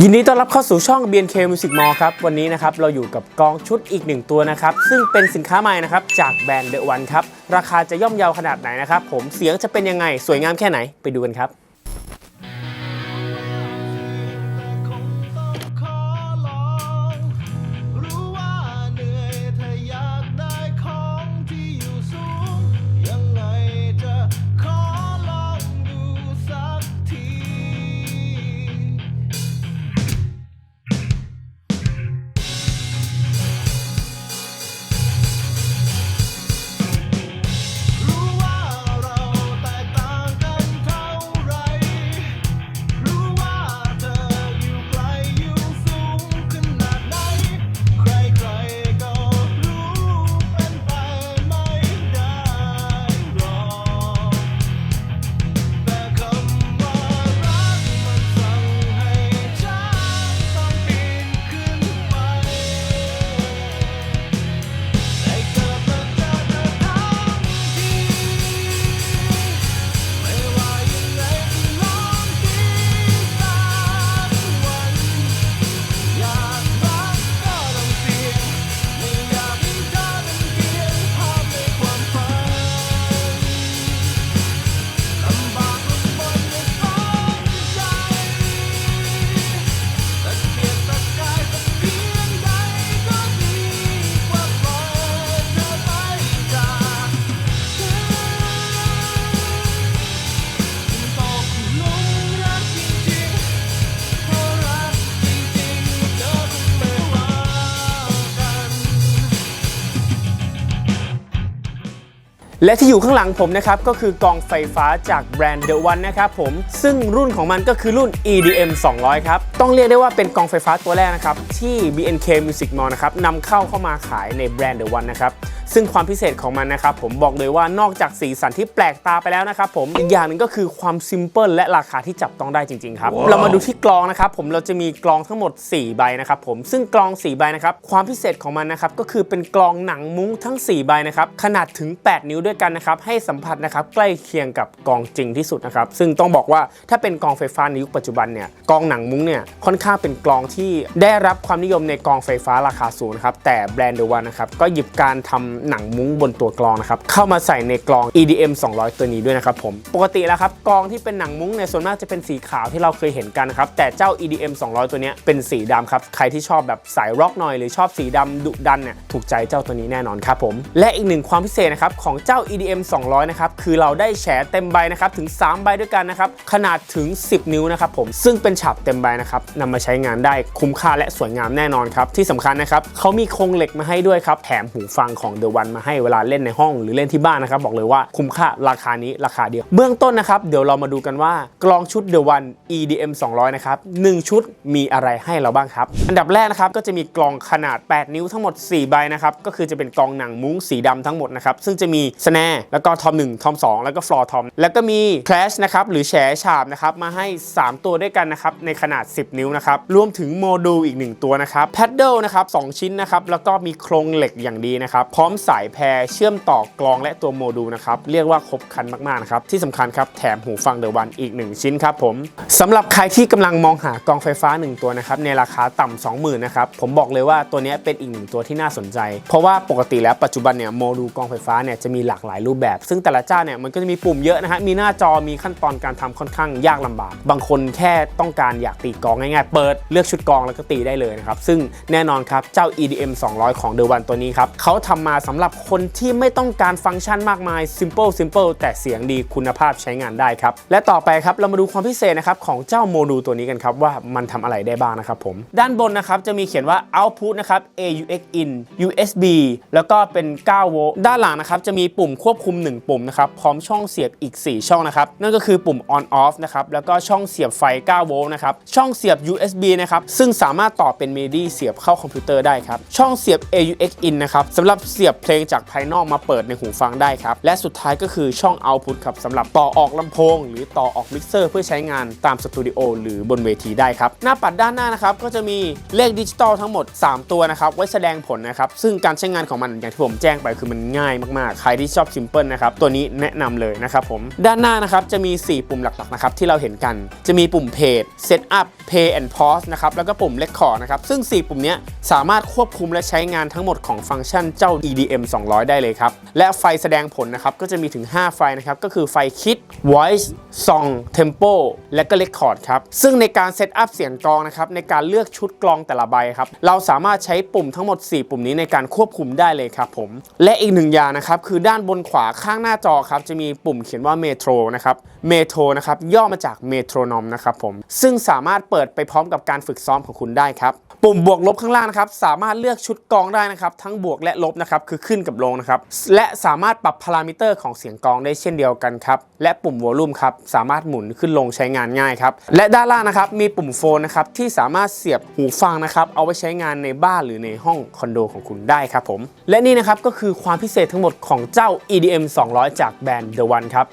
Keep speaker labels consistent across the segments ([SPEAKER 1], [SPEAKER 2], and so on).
[SPEAKER 1] ยินดีต้อนรับเข้าสู่ช่อง BNK Music Mall ครับ วันนี้นะครับเราอยู่กับกองชุดอีกหนึ่งตัวนะครับ ซึ่งเป็นสินค้าใหม่นะครับ จากแบรนด์เดอะวันครับ ราคาจะย่อมเยาขนาดไหนนะครับ ผมเสียงจะเป็นยังไง สวยงามแค่ไหนไปดูกันครับ
[SPEAKER 2] และ
[SPEAKER 1] ที่อยู่ข้างหลังผมนะครับ ก็คือกองไฟฟ้าจากแบรนด์ The One นะครับผม ซึ่งรุ่นของมันก็คือรุ่น EDM 200 ครับ ต้องเรียกได้ว่าเป็นกองไฟฟ้าตัวแรกนะครับ ที่ BNK Music Mall นะครับนำเข้าเข้ามาขายในแบรนด์ The One นะครับ ซึ่งความพิเศษของมันนะครับผมบอกเลยว่านอกจากสีสันที่แปลกตาไปแล้วนะครับผมอีกอย่างหนึ่งก็คือความซิมเพิลและราคาที่จับต้องได้จริงๆครับเรามาดูที่กลองนะครับผมเราจะมีกลองทั้งหมด 4 ใบนะครับผมซึ่งกลอง 4 ใบนะครับความพิเศษของมันนะครับก็คือเป็นกลองหนังมุ้งทั้ง 4 ใบนะครับขนาดถึง 8 นิ้วด้วยกันนะครับให้สัมผัสนะครับใกล้เคียงกับกลองจริงที่สุดนะครับซึ่งต้องบอกว่าถ้าเป็นกลองไฟฟ้าในยุคปัจจุบันเนี่ยกลองหนังมุ้งเนี่ยค่อนข้างเป็นกลองที่ได้รับความนิยมในกลองไฟฟ้าราคาสูงนะครับแต่แบรนด์เดวันนะครับก็หยิบการทำหนังมุ้งบนตัวกลองนะครับเข้ามาใส่ในกลอง EDM 200 ตัวนี้ด้วยนะครับผมปกติแล้วครับกลองที่เป็นหนังมุ้งเนี่ยส่วนมากจะเป็นสีขาวที่เราเคยเห็นกันนะครับแต่เจ้า EDM 200 ตัวนี้เป็นสีดำครับใครที่ชอบแบบสายร็อกหน่อยหรือชอบสีดำดุดันเนี่ยถูกใจเจ้าตัวนี้แน่นอนครับผมและอีกหนึ่งความพิเศษนะครับของเจ้า EDM 200 นะครับคือเราได้แฉเต็มใบนะครับถึง 3 ใบด้วยกันนะครับขนาดถึง 10 นิ้วนะครับผมซึ่งเป็นฉาบเต็มใบนะครับนำมาใช้งานได้คุ้มค่าและสวยงามแน่นอนครับที่สำคัญนะครับเขามีโครงเหล็กมาให้ด้วยครับแถมหูฟังของ The One มาให้เวลาเล่นในห้องหรือเล่นที่บ้านนะครับ บอกเลยว่าคุ้มค่าราคานี้ราคาเดียว เบื้องต้นนะครับ เดี๋ยวเรามาดูกันว่ากลองชุด The One EDM 200 นะครับหนึ่งชุดมีอะไรให้เราบ้างครับ อันดับแรกนะครับก็จะมีกลองขนาด 8 นิ้วทั้งหมด 4 ใบนะครับ ก็คือจะเป็นกลองหนังมุ้งสีดำทั้งหมดนะครับ ซึ่งจะมีสแนร์แล้วก็ทอม1ทอม2 แล้วก็ฟลอร์ทอม แล้วก็มีแคลชนะครับหรือแฉฉาบนะครับมาให้ 3 ตัวด้วยกันนะครับในขนาด 10 นิ้วนะครับรวมถึงโมดูลอีก 1 ตัวนะครับแพดเดิลนะครับ2ชิ้นนะครับแล้วก็มีโครงเหล็กอย่างดีนะครับพร้อมสายแพรเชื่อมต่อกลองและตัวโมดูลนะครับ เรียกว่าครบคันมากๆนะครับ ที่สำคัญครับแถมหูฟังเดอะวันอีก 1 ชิ้นครับผมสำหรับใครที่กำลังมองหากลองไฟฟ้า 1 ตัวนะครับในราคาต่ำ20,000นะครับผมบอกเลยว่าตัวนี้เป็นอีกหนึ่งตัวที่น่าสนใจ เพราะว่าปกติแล้วปัจจุบันเนี่ยโมดูลกลองไฟฟ้าเนี่ยจะมีหลากหลายรูปแบบ ซึ่งแต่ละเจ้าเนี่ยมันก็จะมีปุ่มเยอะนะฮะมีหน้าจอมีขั้นตอนการทำค่อนข้างยากลำบาก บางคนแค่ต้องการอยากตีกลองง่ายๆ เปิดเลือกชุดกลองแล้วก็ตีได้เลยนะครับซึ่งแน่นอนครับเจ้า EDM 200 ของ The One ตัวนี้ครับเขาทำมาสำหรับคนที่ไม่ต้องการฟังก์ชันมากมาย simple simple แต่เสียงดีคุณภาพใช้งานได้ครับ และต่อไปครับเรามาดูความพิเศษนะครับของเจ้าโมดูลตัวนี้กันครับว่ามันทำอะไรได้บ้างนะครับผมด้านบนนะครับจะมีเขียนว่า output นะครับ AUX in USB แล้วก็เป็น9โวลต์ด้านหลังนะครับจะมีปุ่มควบคุม 1 ปุ่มนะครับพร้อมช่องเสียบอีก 4 ช่องนะครับนั่นก็คือปุ่ม on off นะครับแล้วก็ช่องเสียบไฟ 9 โวลต์นะครับช่องเสียบ USB นะครับซึ่งสามารถต่อเป็น MIDI เสียบเข้าคอมพิวเตอร์ได้ครับช่องเสียบ AUX in นะครับสำหรับเสียบบเพลงจากภายนอกมาเปิดในหูฟังได้ครับ และสุดท้ายก็คือช่อง output ครับสำหรับต่อออกลำโพง หรือต่อออกมิกเซอร์เพื่อใช้งานตามสตูดิโอหรือบนเวทีได้ครับ หน้าปัดด้านหน้านะครับก็จะมีเลขดิจิตอลทั้งหมด 3 ตัวนะครับไว้แสดงผลนะครับซึ่งการใช้งานของมันอย่างที่ผมแจ้งไปคือมันง่ายมากๆ ใครที่ชอบ Simple นะครับตัวนี้แนะนำเลยนะครับผมด้านหน้านะครับจะมี 4 ปุ่มหลักๆนะครับที่เราเห็นกัน จะมีปุ่ม Page Setup Pay and Pause นะครับแล้วก็ปุ่ม Record นะครับซึ่ง 4 ปุ่มนี้สามารถควบคุมและใช้งานทั้งหมดของฟังก์ชันเจ้า EDM 200 ได้เลยครับ และไฟแสดงผลนะครับก็จะมีถึง 5 ไฟนะครับ ก็คือไฟคิด Voice Song Tempo และก็ Record ครับ ซึ่งในการเซตอัพเสียงกลองนะครับ ในการเลือกชุดกลองแต่ละใบครับ เราสามารถใช้ปุ่มทั้งหมด 4 ปุ่มนี้ในการควบคุมได้เลยครับผม และอีกหนึ่งอย่างนะครับ คือด้านบนขวาข้างหน้าจอครับ จะมีปุ่มเขียนว่า Metro นะครับ Metro นะครับย่อมาจาก Metronom นะครับผมซึ่งสามารถเปิดไปพร้อมกับการฝึกซ้อมของคุณได้ครับ ปุ่มบวกลบข้างล่างนะครับสามารถเลือกชุดกลองได้นะครับ ทั้งบวกและลบนะครับคือขึ้นกับลงนะครับ และสามารถปรับพารามิเตอร์ของเสียงกองได้เช่นเดียวกันครับ และปุ่มวอลลุ่มครับ สามารถหมุนขึ้นลงใช้งานง่ายครับ และด้านล่างนะครับ มีปุ่มโฟนนะครับ ที่สามารถเสียบหูฟังนะครับ เอาไว้ใช้งานในบ้านหรือในห้องคอนโดของคุณได้ครับผม และนี่นะครับก็คือความพิเศษทั้งหมดของเจ้า EDM 200 จากแบรนด์ The One ครับ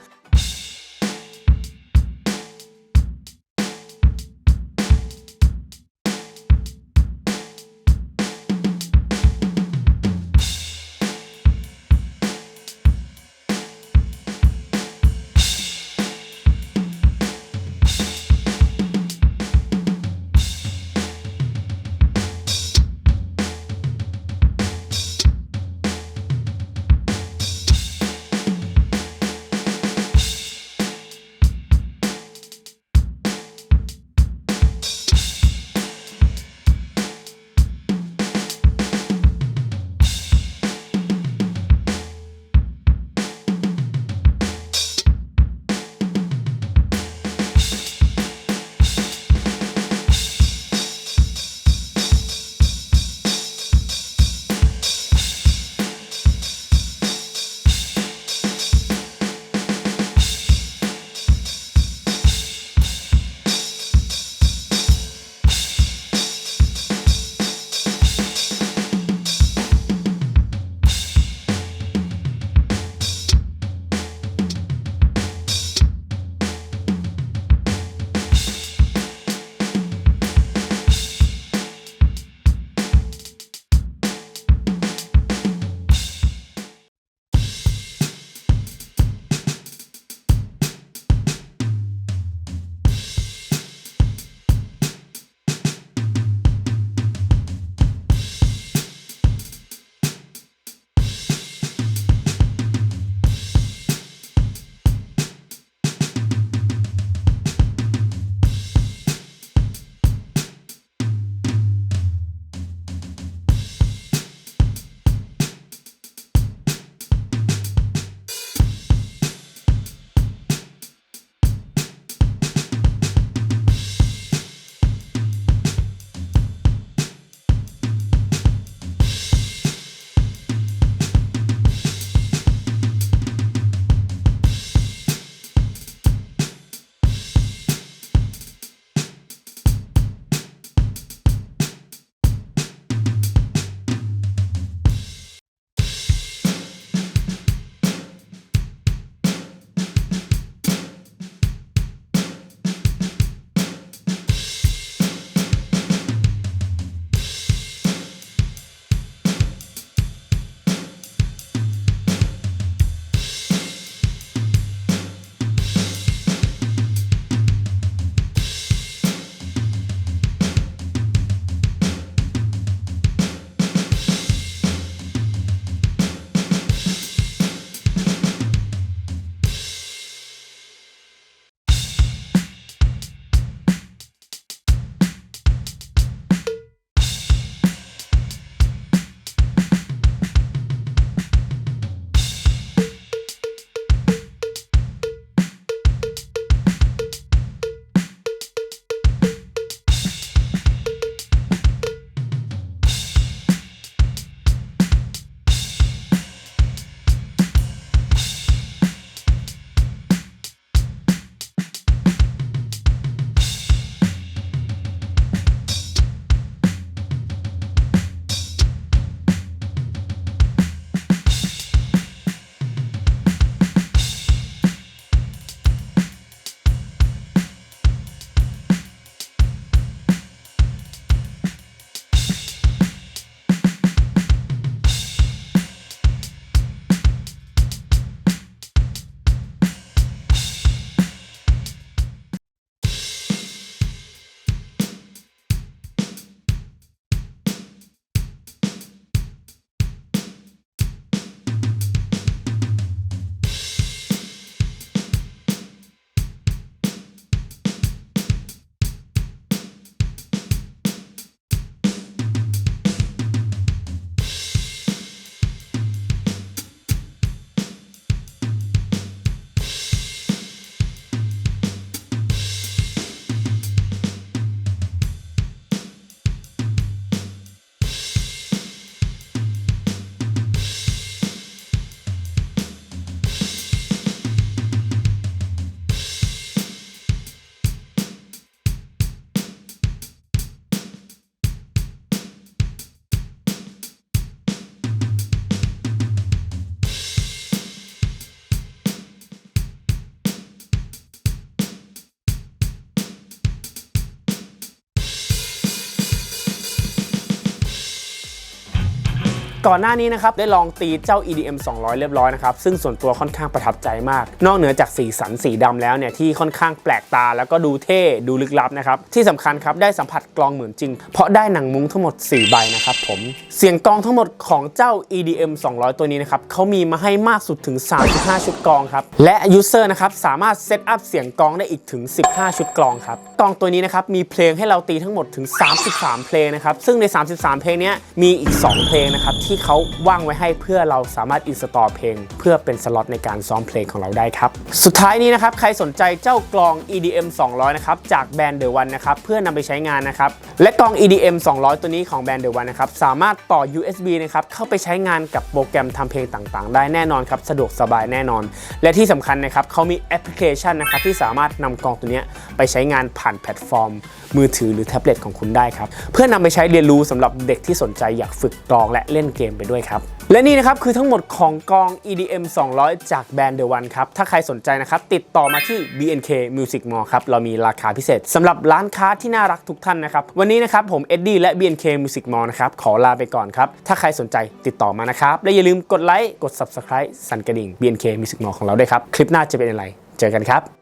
[SPEAKER 1] ก่อนหน้านี้นะครับได้ลองตีเจ้า EDM 200 เรียบร้อยนะครับซึ่งส่วนตัวค่อนข้างประทับใจมาก นอกเหนือจากสีสันสีดำแล้วเนี่ยที่ค่อนข้างแปลกตา แล้วก็ดูเท่ดูลึกลับนะครับที่สำคัญครับได้สัมผัสกลองเหมือนจริง เพราะได้หนังมุ้งทั้งหมด 4 ใบนะครับผมเสียงกลองทั้งหมดของเจ้า EDM 200 ตัวนี้นะครับเขามีมาให้มากสุดถึง 35 ชุดกลองครับและยูเซอร์นะครับสามารถเซตอัพเสียงกลองได้อีกถึง 15 ชุดกลองครับกลองตัวนี้นะครับมีเพลงให้เราตีทั้งหมดถึง 33 เพลงนะครับซึ่งใน 33 เพลงนี้มีอีก 2 เพลงนะครับที่เขาว่างไว้ให้เพื่อเราสามารถอินสตอลเพลง เพื่อเป็นสล็อตในการซ้อมเพลงของเราได้ครับ สุดท้ายนี้นะครับใครสนใจเจ้ากลอง EDM 200 นะครับจากแบรนด์ The One นนะครับเพื่อนำไปใช้งานนะครับและกลอง EDM 200 ตัวนี้ของแบรนด์ The One นนะครับสามารถต่อ USB นะครับเข้าไปใช้งานกับโปรแกรมทำเพลงต่างๆ ได้แน่นอนครับสะดวกสบายแน่นอน และที่สำคัญนะครับเขามีแอปพลิเคชันนะครับที่สามารถนำกลองตัวนี้ไปใช้งานผ่านแพลตฟอร์ม มือถือหรือแท็บเล็ตของคุณได้ครับเพื่อนำไปใช้เรียนรู้สำหรับเด็กที่สนใจอยากฝึกกลองและเล่นเกมไปด้วยครับและนี่นะครับคือทั้งหมดของกอง EDM 200 จากแบรนด์ The One ครับ ถ้าใครสนใจนะครับติดต่อมาที่ BNK Music Mall ครับ เรามีราคาพิเศษสำหรับร้านค้าที่น่ารักทุกท่านนะครับ วันนี้นะครับผมเอ็ดดี้และ BNK Music Mall นะครับขอลาไปก่อนครับ ถ้าใครสนใจติดต่อมานะครับ และอย่าลืมกดไลค์กด Subscribe สั่นกระดิ่ง BNK Music Mall ของเราด้วยครับ คลิปหน้าจะเป็นอะไร เจอกันครับ